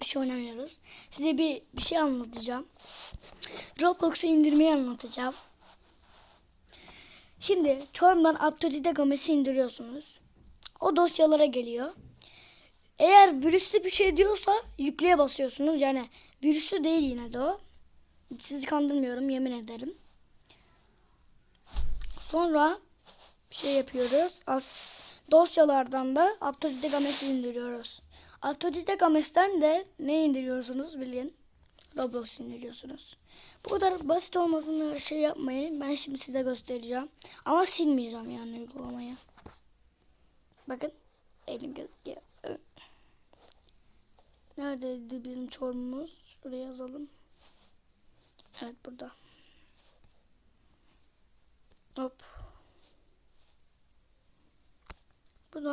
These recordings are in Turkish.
bir şey oynamıyoruz. Size bir, bir şey anlatacağım. Roblox'u indirmeyi anlatacağım. Şimdi Chrome'dan Aptodide Games'i indiriyorsunuz. O dosyalara geliyor. Eğer virüslü bir şey diyorsa yükleye basıyorsunuz. Yani virüslü değil yine de o. Sizi kandırmıyorum yemin ederim. Sonra şey yapıyoruz. Dosyalardan da Aptodide Games'i indiriyoruz. Aptodide Games'ten de ne indiriyorsunuz bilin. Roblox indiriyorsunuz. Bu kadar basit olmasını şey yapmayın. Ben şimdi size göstereceğim. Ama silmeyeceğim yani uygulamayı. Bakın. Elim gözüküyor. Neredeydi bizim çorumumuz? Şuraya yazalım. Evet burada.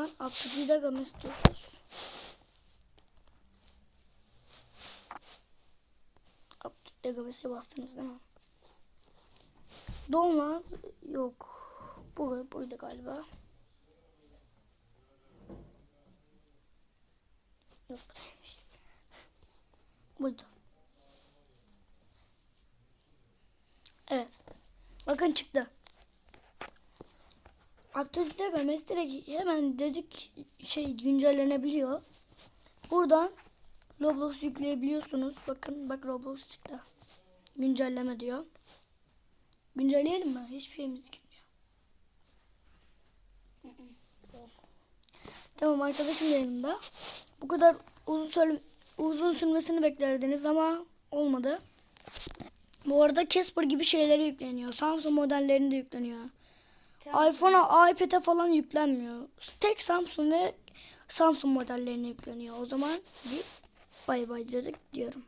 Buradan Abdülhamid'e Games diyoruz. Abdülhamid'e Games'e bastınız değil mi? Dolma yok. Bu buydu galiba. Yok bu. Buydu. Evet. Bakın çıktı. Aktivite Games direkt hemen dedik şey güncellenebiliyor. Buradan Roblox yükleyebiliyorsunuz. Bakın bak Roblox çıktı. Güncelleme diyor. Güncelleyelim mi? Hiçbir şeyimiz gitmiyor. Tamam arkadaşım da yanımda. Bu kadar uzun söyle uzun sürmesini beklerdiniz ama olmadı. Bu arada Casper gibi şeyleri yükleniyor. Samsung modellerinde yükleniyor. iPhone'a, iPad'e falan yüklenmiyor. Tek Samsung ve Samsung modellerine yükleniyor. O zaman bir bay bay diyorum.